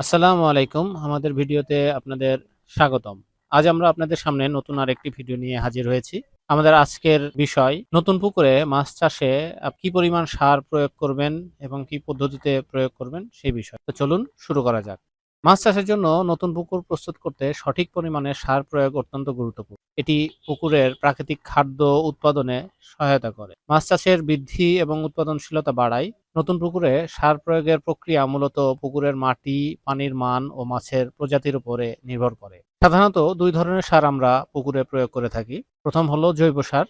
আসসালামু আলাইকুম। আমাদের ভিডিওতে আপনাদের স্বাগতম। আজ আমরা আপনাদের সামনে নতুন আর একটি ভিডিও নিয়ে হাজির হয়েছি। আমাদের আজকের বিষয়, নতুন পুকুরে মাছ চাষে কি পরিমাণ সার প্রয়োগ করবেন এবং কি পদ্ধতিতে প্রয়োগ করবেন সেই বিষয়। তো চলুন শুরু করা যাক। মাছ চাষের জন্য নতুন পুকুর প্রস্তুত করতে সঠিক পরিমাণে সার প্রয়োগ অত্যন্ত গুরুত্বপূর্ণ। এটি পুকুরের প্রাকৃতিক খাদ্য উৎপাদনে সহায়তা করে। মাছ চাষের বৃদ্ধি এবং উৎপাদনশীলতা বাড়ায়। নতুন পুকুরে সার প্রয়োগের প্রক্রিয়া মূলত পুকুরের মাটি, পানির মান ও মাছের প্রজাতির উপরে নির্ভর করে। সাধারণত দুই ধরনের সার আমরা পুকুরে প্রয়োগ করে থাকি। প্রথম হলো জৈব সার,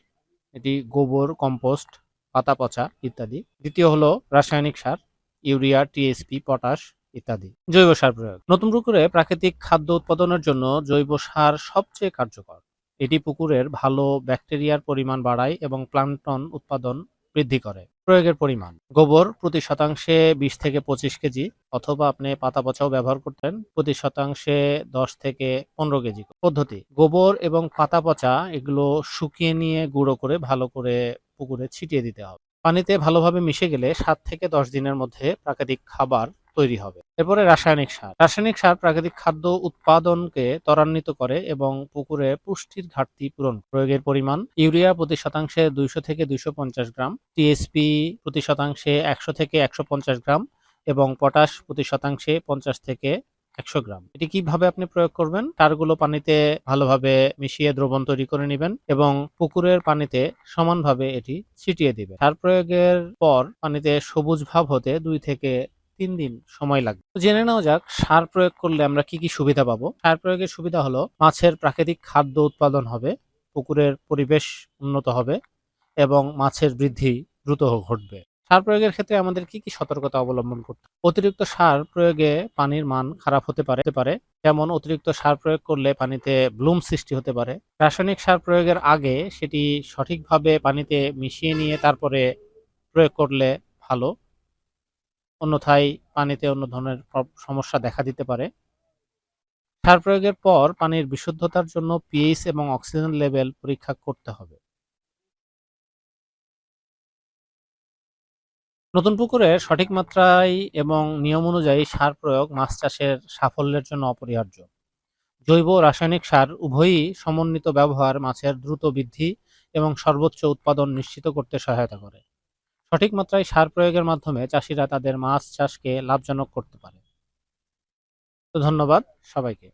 এটি গোবর, কম্পোস্ট, পাতা পচা ইত্যাদি। দ্বিতীয় হলো রাসায়নিক সার, ইউরিয়া, টিএসপি, পটাশ ইত্যাদি। জৈব সার প্রয়োগ। নতুন পুকুরে প্রাকৃতিক খাদ্য উৎপাদনের জন্য জৈব সার সবচেয়ে কার্যকর। এটি পুকুরের ভালো ব্যাকটেরিয়ার পরিমাণ বাড়ায় এবং প্লান্টন উৎপাদন বৃদ্ধি করে। প্রয়োগের পরিমাণ। গোবর প্রতি শতাংশে বিশ থেকে পঁচিশ কেজি অথবা আপনি পাতা পচাও ব্যবহার করতেন প্রতি শতাংশে দশ থেকে পনেরো কেজি। পদ্ধতি। গোবর এবং পাতা পচা এগুলো শুকিয়ে নিয়ে গুঁড়ো করে ভালো করে পুকুরে ছিটিয়ে দিতে হবে। পানিতে ভালোভাবে মিশে গেলে সাত থেকে দশ দিনের মধ্যে প্রাকৃতিক খাবার তৈরি হবে। এরপরে রাসায়নিক সার। রাসায়নিক সার প্রাকৃতিক খাদ্য উৎপাদনকে ত্বরান্বিত করে এবং পুকুরে পুষ্টির ঘাটতি পূরণ প্রয়োগের পরিমাণ ইউরিয়া প্রতি শতাংশে দুইশো থেকে দুইশো পঞ্চাশ গ্রাম, টিএসপি প্রতি শতাংশে একশো থেকে একশো পঞ্চাশ গ্রাম এবং পটাশ প্রতি শতাংশে পঞ্চাশ থেকে একশো গ্রাম। এটি কীভাবে আপনি প্রয়োগ করবেন? তারগুলো পানিতে ভালোভাবে মিশিয়ে দ্রবণ তৈরি করে নেবেন এবং পুকুরের পানিতে সমানভাবে এটি ছিটিয়ে দিবেন। সার প্রয়োগের পর পানিতে সবুজ ভাব হতে দুই থেকে তিন দিন সময় লাগবে। জেনে নেওয়া যাক, সার প্রয়োগ করলে আমরা কি কি সুবিধা পাবো? সার প্রয়োগের সুবিধা হলো, মাছের প্রাকৃতিক খাদ্য উৎপাদন হবে, পুকুরের পরিবেশ উন্নত হবে, এবং মাছের বৃদ্ধি দ্রুত ঘটবে। সার প্রয়োগের ক্ষেত্রে আমাদের কি কি সতর্কতা অবলম্বন করতে অতিরিক্ত সার প্রয়োগে পানির মান খারাপ হতে পারে পারে। যেমন, অতিরিক্ত সার প্রয়োগ করলে পানিতে ব্লুম সৃষ্টি হতে পারে। রাসায়নিক সার প্রয়োগের আগে সেটি সঠিকভাবে পানিতে মিশিয়ে নিয়ে তারপরে প্রয়োগ করলে ভালো। অন্যথায় পানিতে অন্য ধরনের সমস্যা দেখা দিতে পারে। সার প্রয়োগের পর পানির বিশুদ্ধতার জন্য পিএইচ এবং অক্সিজেন লেভেল পরীক্ষা করতে হবে। নতুন পুকুরে সঠিক মাত্রায় এবং নিয়ম অনুযায়ী সার প্রয়োগ মাছ চাষের সাফল্যের জন্য অপরিহার্য। জৈব রাসায়নিক সার উভয়ই সমন্বিত ব্যবহার মাছের দ্রুত বৃদ্ধি এবং সর্বোচ্চ উৎপাদন নিশ্চিত করতে সহায়তা করে। সঠিক মাত্রায় সার প্রয়োগের মাধ্যমে চাষিরা তাদের মাছ চাষকে লাভজনক করতে পারে। তো ধন্যবাদ সবাইকে।